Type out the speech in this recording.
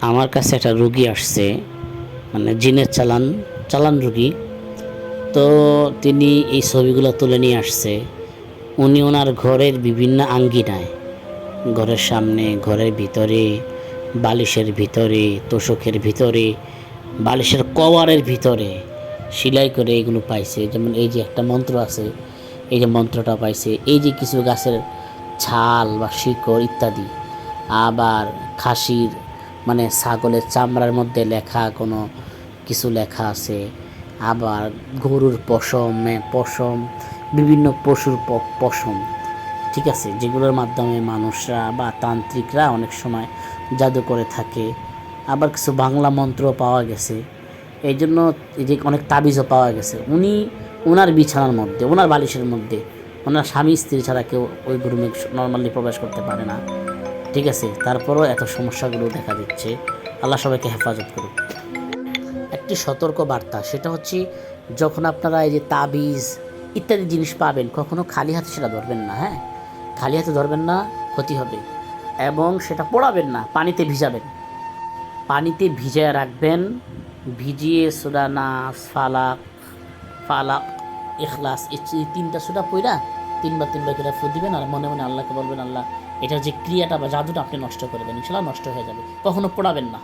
আমার কাছে একটা রুগী আসছে মানে জিনের চালান চালান রুগী। তো তিনি এই ছবিগুলো তুলে নিয়ে আসছে। উনি ওনার ঘরের বিভিন্ন আঙ্গিনায়, ঘরের সামনে, ঘরের ভিতরে, বালিশের ভিতরে, তোষকের ভিতরে, বালিশের কভারের ভিতরে সেলাই করে এগুলো পাইছে। যেমন এই যে একটা মন্ত্র আছে, এই যে মন্ত্রটা পাইছে, এই যে কিছু গাছের ছাল বা শিকড় ইত্যাদি, আবার খাসির মানে ছাগলের চামড়ার মধ্যে লেখা কোনো কিছু লেখা আছে। আবার গরুর পশম পশম, বিভিন্ন পশুর পশম, ঠিক আছে? যেগুলোর মাধ্যমে মানুষরা বা তান্ত্রিকরা অনেক সময় জাদু করে থাকে। আবার কিছু বাংলা মন্ত্র পাওয়া গেছে। এই জন্য যে অনেক তাবিজও পাওয়া গেছে। উনি ওনার বিছানার মধ্যে ওনার বালিশের মধ্যে, ওনার স্বামী স্ত্রী ছাড়া কেউ ওই রুমে নর্মালি প্রবেশ করতে পারে না। ঠিক আছে, তারপরও এত সমস্যাগুলো দেখা দিচ্ছে। আল্লাহ সবাইকে হেফাজত করুক। একটি সতর্ক বার্তা সেটা হচ্ছে যখন আপনারা এই যে তাবিজ ইত্যাদি জিনিস পাবেন কখনও খালি হাতে সেটা ধরবেন না হ্যাঁ? খালি হাতে ধরবেন না, ক্ষতি হবে। এবং সেটা পোড়াবেন না, পানিতে ভিজাবেন। পানিতে ভিজিয়ে রাখবেন, ভিজিয়ে সুরা নাস, ফালাক ফালাক এখলাস এই তিনটা সুরা পইরা তিনবার তিনবার করে ফু দিবেন আর মনে মনে আল্লাহকে বলবেন, আল্লাহ এটা যে ক্রিয়াটা বা জাদুটা আপনি নষ্ট করবেন ইনশাল্লাহ নষ্ট হয়ে যাবে। কখনো পড়াবেন না।